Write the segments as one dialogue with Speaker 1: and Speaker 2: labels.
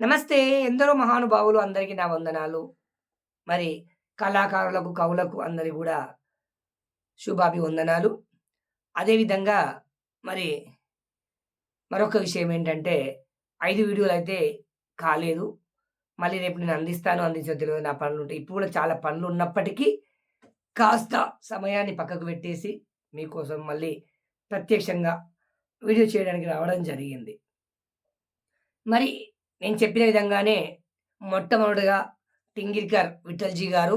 Speaker 1: నమస్తే. ఎందరో మహానుభావులు అందరికీ నా వందనాలు. మరి కళాకారులకు కవులకు అందరి కూడా శుభాభివందనాలు. అదేవిధంగా మరి మరొక విషయం ఏంటంటే ఐదు వీడియోలు అయితే కాలేదు. మళ్ళీ రేపు నేను అందిస్తాను అందించిన తెలియదు నా పనులు ఉంటాయి. ఇప్పుడు కూడా చాలా పనులు ఉన్నప్పటికీ కాస్త సమయాన్ని పక్కకు పెట్టేసి మీకోసం మళ్ళీ ప్రత్యక్షంగా వీడియో చేయడానికి రావడం జరిగింది. మరి నేను చెప్పిన విధంగానే మొట్టమొదటిగా టింగిర్కర్ విఠల్జీ గారు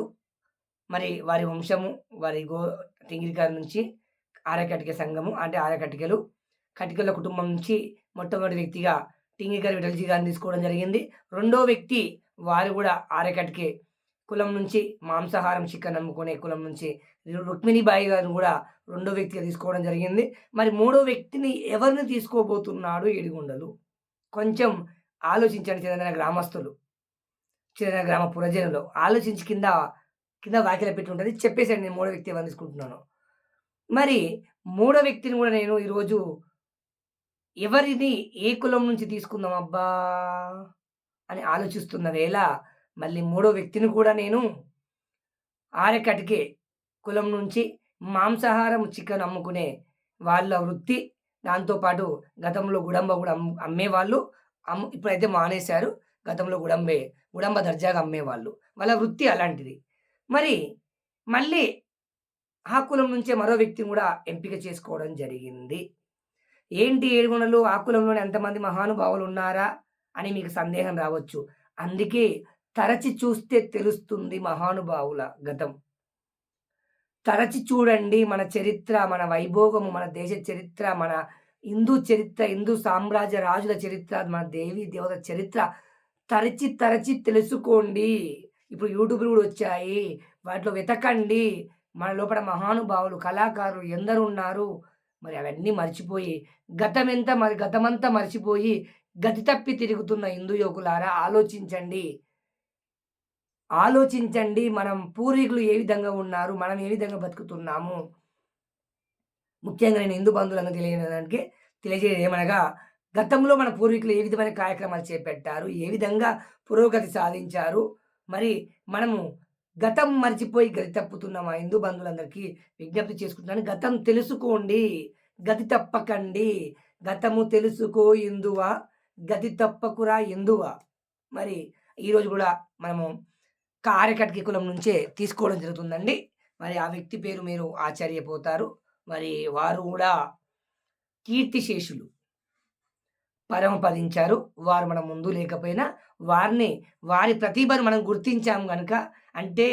Speaker 1: మరి వారి వంశము వారి గో టింగిర్కర్ నుంచి ఆర్యకటిక సంఘము అంటే ఆర్యకటికలు కటికల కుటుంబం నుంచి మొట్టమొదటి వ్యక్తిగా టింగిర్కర్ విఠల్జీ గారిని తీసుకోవడం జరిగింది. రెండో వ్యక్తి వారు కూడా ఆర్యకటికే కులం నుంచి మాంసాహారం చికెన్ అమ్ముకునే కులం నుంచి రుక్మిణిబాయి గారిని కూడా రెండో వ్యక్తిగా తీసుకోవడం జరిగింది. మరి మూడో వ్యక్తిని ఎవరిని తీసుకోబోతున్నాడు? ఏడిగుండలు. కొంచెం ఆలోచించండి చిన్న గ్రామస్తులు. చిన్న గ్రామ పురజనులు ఆలోచించి కింద కింద వాకిల పెట్టి ఉంటుంది. చెప్పేసాడు నేను మూడో వ్యక్తి ఎవరిని తీసుకుంటున్నాను. మరి మూడో వ్యక్తిని కూడా నేను ఈరోజు ఎవరిని ఏ కులం నుంచి తీసుకుందాం అబ్బా అని ఆలోచిస్తున్న వేళ మళ్ళీ మూడో వ్యక్తిని కూడా నేను ఆరకటికే కులం నుంచి మాంసాహారం చికెన్ అమ్ముకునే వాళ్ళ వృత్తి దాంతోపాటు గతంలో గుడంబ కూడా అమ్మే అమ్మేవాళ్ళు. అమ్ము ఇప్పుడైతే మానేశారు. గతంలో గుడంబే గుడంబ దర్జాగా అమ్మేవాళ్ళు. వాళ్ళ వృత్తి అలాంటిది. మరి మళ్ళీ ఆ కులం నుంచే మరో వ్యక్తిని కూడా ఎంపిక చేసుకోవడం జరిగింది. ఏంటి ఏడుగుణలు ఆ కులంలోనే ఎంతమంది మహానుభావులు ఉన్నారా అని మీకు సందేహం రావచ్చు. అందుకే తరచి చూస్తే తెలుస్తుంది మహానుభావుల గతం. తరచి చూడండి మన చరిత్ర మన వైభోగము మన దేశ చరిత్ర మన హిందూ చరిత్ర హిందూ సామ్రాజ్య రాజుల చరిత్ర మన దేవి దేవత చరిత్ర తరచి తరచి తెలుసుకోండి. ఇప్పుడు యూట్యూబ్లు కూడా వచ్చాయి. వాటిలో వెతకండి. మన లోపల మహానుభావులు కళాకారులు ఎందరు ఉన్నారు. మరి అవన్నీ మర్చిపోయి గతం ఎంత మరి గతమంతా మర్చిపోయి గతి తప్పి తిరుగుతున్న హిందూ యువకులారా ఆలోచించండి. ఆలోచించండి మనం పూర్వీకులు ఏ విధంగా ఉన్నారు మనం ఏ విధంగా బతుకుతున్నాము? ముఖ్యంగా నేను హిందూ బంధువులను తెలియడానికి తెలియజేయడం ఏమనగా గతంలో మన పూర్వీకులు ఏ విధమైన కార్యక్రమాలు చేపట్టారు ఏ విధంగా పురోగతి సాధించారు మరి మనము గతం మర్చిపోయి గతి తప్పుతున్న మా హిందూ బంధువులందరికీ విజ్ఞప్తి చేసుకుంటున్నాను. గతం తెలుసుకోండి గతి తప్పకండి. గతము తెలుసుకో ఇందువా గతి తప్పకురా ఎందువా మరి ఈరోజు కూడా మనము కారకటికి కులం నుంచే తీసుకోవడం జరుగుతుందండి. మరి ఆ వ్యక్తి పేరు మీరు ఆశ్చర్యపోతారు. మరి వారు కూడా కీర్తిశేషులు. పరమపదించారు వారు మన ముందు లేకపోయినా వారిని వారి ప్రతిభను మనం గుర్తించాము కనుక అంటే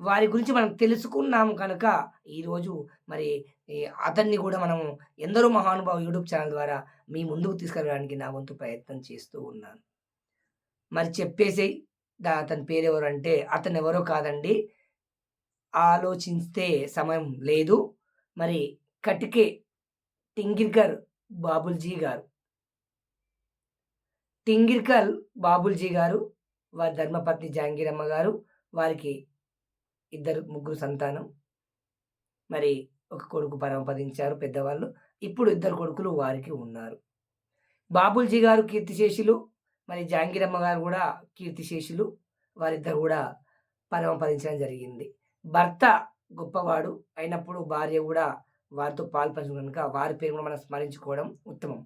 Speaker 1: వారి గురించి మనం తెలుసుకున్నాం కనుక ఈరోజు మరి అతన్ని కూడా మనం ఎందరో మహానుభావ యూట్యూబ్ ఛానల్ ద్వారా మీ ముందుకు తీసుకెళ్ళడానికి నా వంతు ప్రయత్నం చేస్తూ ఉన్నాను. మరి చెప్పేసి దా అతని పేరెవరు అంటే అతను ఎవరో కాదండి. ఆలోచిస్తే సమయం లేదు. మరి కటికే టింగిర్కర్ బాబుల్జీ గారు. టింగిర్కల్ బాబుల్జీ గారు వారి ధర్మపత్ని జాంగీరమ్మ గారు వారికి ఇద్దరు ముగ్గురు సంతానం. మరి ఒక కొడుకు పరమపదించారు పెద్దవాళ్ళు. ఇప్పుడు ఇద్దరు కొడుకులు వారికి ఉన్నారు. బాబుల్జీ గారు కీర్తిశేషులు మరి జాంగీరమ్మ గారు కూడా కీర్తిశేషులు వారిద్దరు కూడా పరమపదించడం జరిగింది. భర్త గొప్పవాడు అయినప్పుడు భార్య కూడా వారితో పాల్పంచడం కనుక వారి పేరు కూడా మనం స్మరించుకోవడం ఉత్తమం.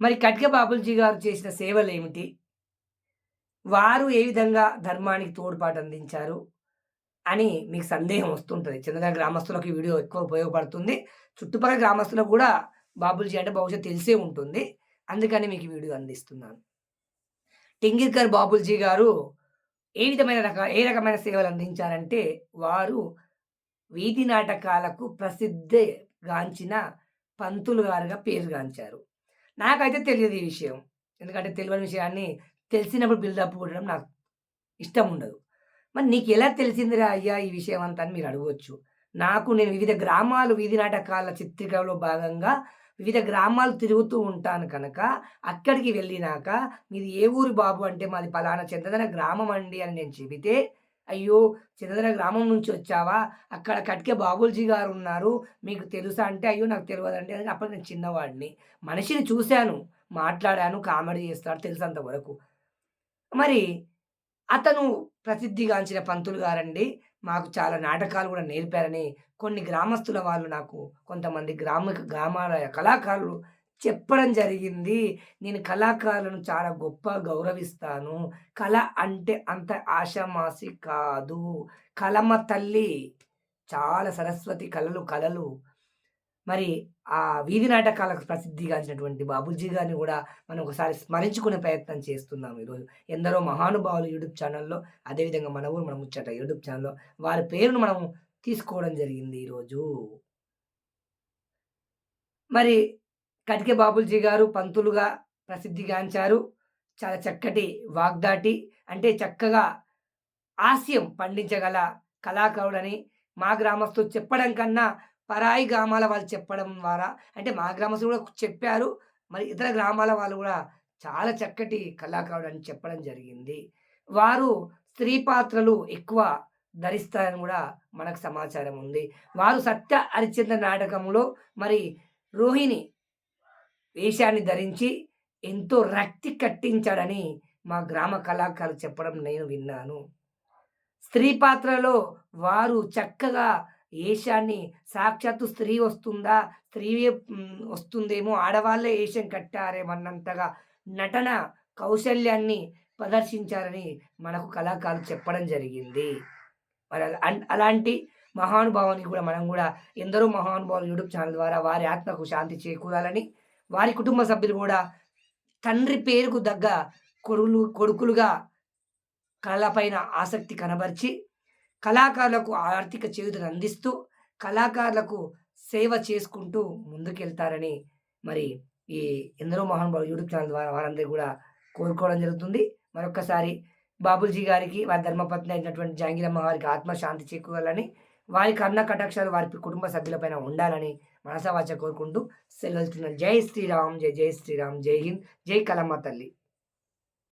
Speaker 1: మరి కట్క బాబుల్జీ గారు చేసిన సేవలు ఏమిటి? వారు ఏ విధంగా ధర్మానికి తోడ్పాటు అందించారు అని మీకు సందేహం వస్తుంటుంది. చిన్నగా గ్రామస్తులకు వీడియో ఎక్కువ ఉపయోగపడుతుంది. చుట్టుపక్కల గ్రామస్తులకు కూడా బాబుల్జీ అంటే బహుశా తెలిసే ఉంటుంది. అందుకని మీకు వీడియో అందిస్తున్నాను. టింగిర్కర్ బాబుల్జీ గారు ఏ విధమైన రక ఏ రకమైన సేవలు అందించారంటే వారు వీధి నాటకాలకు ప్రసిద్ధిగాంచిన పంతులు గారుగా పేరుగాంచారు నాకైతే తెలియదు ఈ విషయం. ఎందుకంటే తెలియని విషయాన్ని తెలిసినప్పుడు బిల్డప్ కొట్టడం నాకు ఇష్టం ఉండదు. మరి నీకు ఎలా తెలిసిందిరా అయ్యా ఈ విషయం అంతా అని మీరు అడగవచ్చు నాకు నేను వివిధ గ్రామాలు వీధి నాటకాల చిత్రికలో భాగంగా వివిధ గ్రామాలు తిరుగుతూ ఉంటాను కనుక అక్కడికి వెళ్ళినాక మీది ఏ ఊరు బాబు అంటే మాది పలానా చెందదన గ్రామం అండి అని నేను చెబితే అయ్యో చందన గ్రామం నుంచి వచ్చావా? అక్కడ కట్కే బాబుల్జీ గారు ఉన్నారు మీకు తెలుసా అంటే అయ్యో నాకు తెలియదండి అంటే అప్పుడు నేను చిన్నవాడిని. మనిషిని చూశాను మాట్లాడాను కామెడీ చేస్తాడు తెలిసినంత వరకు. మరి అతను ప్రసిద్ధిగాంచిన పంతులు గారండి. మాకు చాలా నాటకాలు కూడా నేర్పారని కొన్ని గ్రామస్తుల వాళ్ళు నాకు కొంతమంది గ్రామ గ్రామాల కళాకారులు చెప్పడం జరిగింది. నేను కళాకారులను చాలా గొప్ప గౌరవిస్తాను. కళ అంటే అంత ఆషామాసి కాదు. కలమ తల్లి. చాలా సరస్వతి కళలు కళలు. మరి ఆ వీధి నాటకాలకు ప్రసిద్ధిగాంచినటువంటి బాబుజీ గారిని కూడా మనం ఒకసారి స్మరించుకునే ప్రయత్నం చేస్తున్నాం ఈరోజు. ఎందరో మహానుభావులు యూట్యూబ్ ఛానల్లో అదేవిధంగా మన ఊరు మనం ముచ్చట యూట్యూబ్ ఛానల్లో వారి పేరును మనం తీసుకోవడం జరిగింది ఈరోజు. మరి కటిక బాబుల్జీ గారు పంతులుగా ప్రసిద్ధిగాంచారు. చాలా చక్కటి వాగ్దాటి అంటే చక్కగా హాస్యం పండించగల కళాకారుడని మా గ్రామస్తులు చెప్పడం కన్నా పరాయి గ్రామాల వాళ్ళు చెప్పడం ద్వారా అంటే మా గ్రామస్తులు కూడా చెప్పారు. మరి ఇతర గ్రామాల వాళ్ళు కూడా చాలా చక్కటి కళాకారుడు అని చెప్పడం జరిగింది. వారు స్త్రీ పాత్రలు ఎక్కువ ధరిస్తారని కూడా మనకు సమాచారం ఉంది. వారు 'సత్య హరిశ్చంద్ర' నాటకంలో మరి రోహిణి వేషాన్ని ధరించి ఎంతో రక్తి కట్టించాడని మా గ్రామ కళాకారులు చెప్పడం నేను విన్నాను. స్త్రీ పాత్రలో వారు చక్కగా ఏషాన్ని సాక్షాత్తు స్త్రీ వస్తుందా? స్త్రీయే వస్తుందేమో ఆడవాళ్ళే ఏషం కట్టారేమన్నంతగా నటన కౌశల్యాన్ని ప్రదర్శించారని మనకు కళాకారులు చెప్పడం జరిగింది. మరి అలాంటి మహానుభావానికి కూడా మనం కూడా ఎందరో మహానుభావులు యూట్యూబ్ ఛానల్ ద్వారా వారి ఆత్మకు శాంతి చేకూరాలని, వారి కుటుంబ సభ్యులు కూడా తండ్రి పేరుకు దగ్గ కొడుకులు కొడుకులుగా కళలపైన ఆసక్తి కనబరిచి, కళాకారులకు ఆర్థిక చేయూతనందిస్తూ, కళాకారులకు సేవ చేసుకుంటూ ముందుకెళ్తారని మరి ఈ ఎందరో మహానుభావులు యూట్యూబ్ ఛానల్ ద్వారా వారందరూ కూడా కోరుకోవడం జరుగుతుంది. మరొక్కసారి బాబుల్జీ గారికి, వారి ధర్మపత్ని అయినటువంటి జాంగీరమ్మ వారికి ఆత్మశాంతి చేకూరాలని, వారి కరుణ కటాక్షాలు వారి కుటుంబ సభ్యులపైన ఉండాలని మనసా కోరుకుంటూ సెలవు జై శ్రీరామ్! జై జై శ్రీరామ్! జై హింద్! జై కలమ్మ తల్లి!